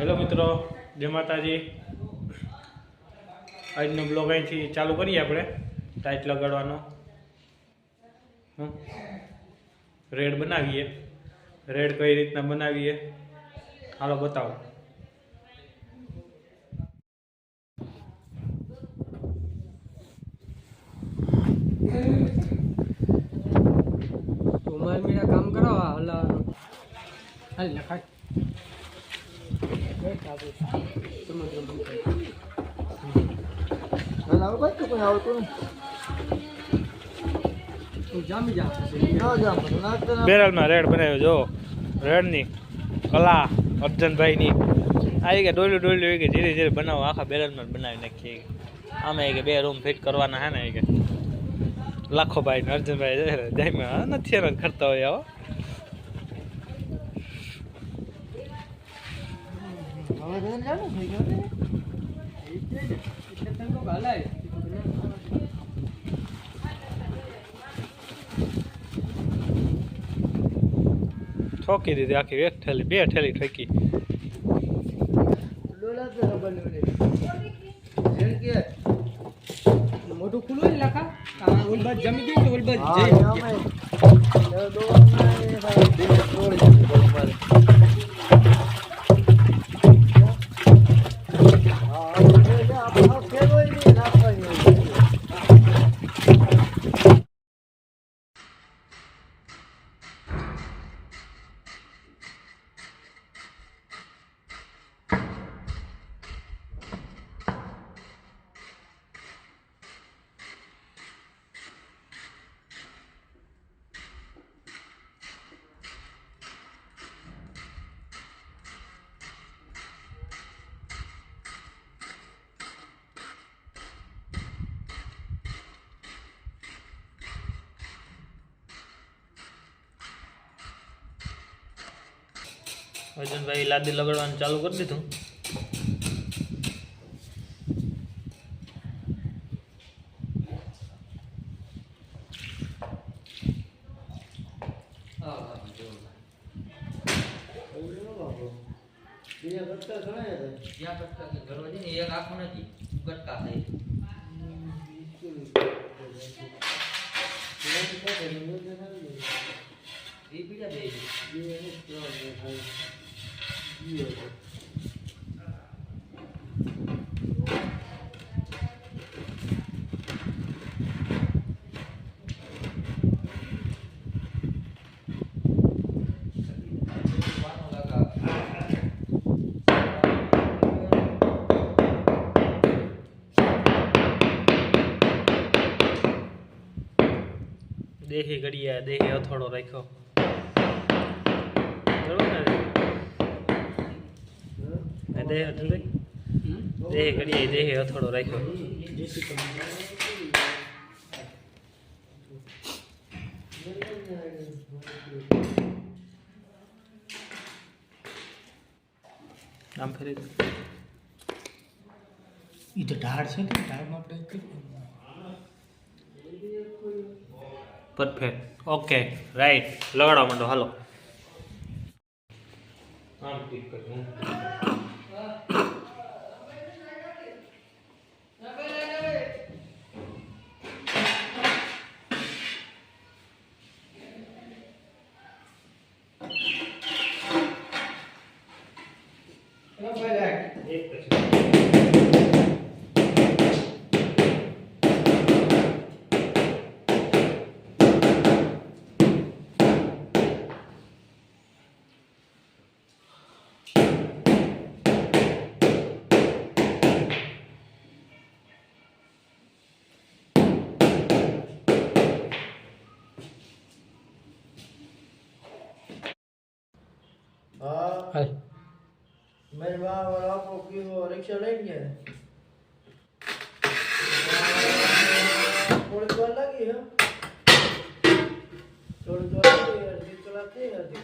Hello મિત્રો, જય માતાજી. આજનો બ્લોગ અહીંથી ચાલુ કરીએ આપણે ટાઈટ લગાડવાનો. રેડ બનાવીએ. રેડ કઈ રીતના બનાવીએ? હાલો બતાવો. કામ કરો આ હલાવાનું હાલ, લખાય. બેરલમાં રેડ બનાવ્યો, જો. રેડની કલા અર્જનભાઈની. આવી કે ડોલું ડોલું કે ધીરે બનાવો. આખા બેરલમાં બનાવી નાખીએ. આમાં કે બે રૂમ ફિટ કરવાના હે ને કે લાખો ભાઈ અર્જુનભાઈ જયમાં નથી કરતા હોય આવો. ઠોકી દીધી આખી એક થેલી બે ઠેલી ઠોકી. મોટું ખુલ્લું લખા? ઓલી જમી ગયું ઓલી જઈ? અર્જુનભાઈ લાદી લગાડવાનું ચાલુ કરી દીધું થાય. એ બીજા બે દેહી ઘડિયા દેહી અથોડો રાખ્યો ચલો ને આ દેહ? દેહી દેહી રાખ્યો. આમ ફરી દો. તો ઢાળ છે ને ઢાળમાં આપણે પરફેક્ટ ઓકે રાઈટ લગાડવા માંડો હાલો. આમ ટીક કરું એક પછી હા હાલ मेरे वहाँ वाला आपको की वो रिक्शा लेंगे थोड़ी तो लगी है थोड़ी तो लगी है दिल चलाते हैं दिल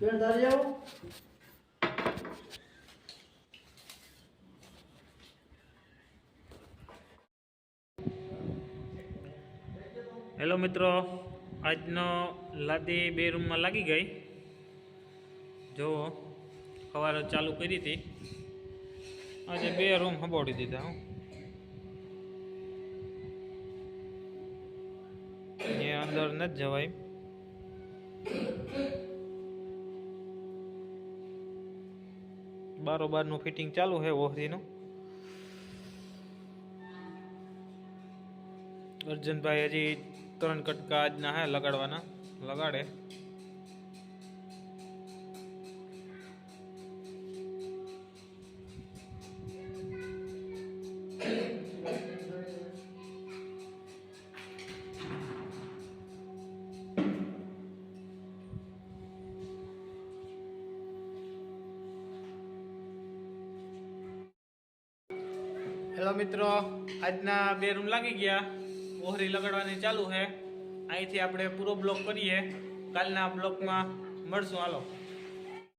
फिर डर जाओ હેલો મિત્રો આજનો લાદી બે રૂમમાં લાગી ગઈ. જો સવારે ચાલુ કરી હતી. આજે બે રૂમ હબોડી દીધા હું. અહીંયા અંદર નથી જવાય. બારોબારનું ફિટિંગ ચાલુ છે ઓહરીનું. અર્જનભાઈ હજી ત્રણ કટકા આજના હે લગાડવાના. લગાડે. હેલો મિત્રો આજના બે રૂમ લાગી ગયા. ઓહરી લગાડવાની ચાલુ છે. અહીંથી આપણે પૂરો બ્લોક કરીએ. કાલના બ્લોકમાં મળશું. હાલો.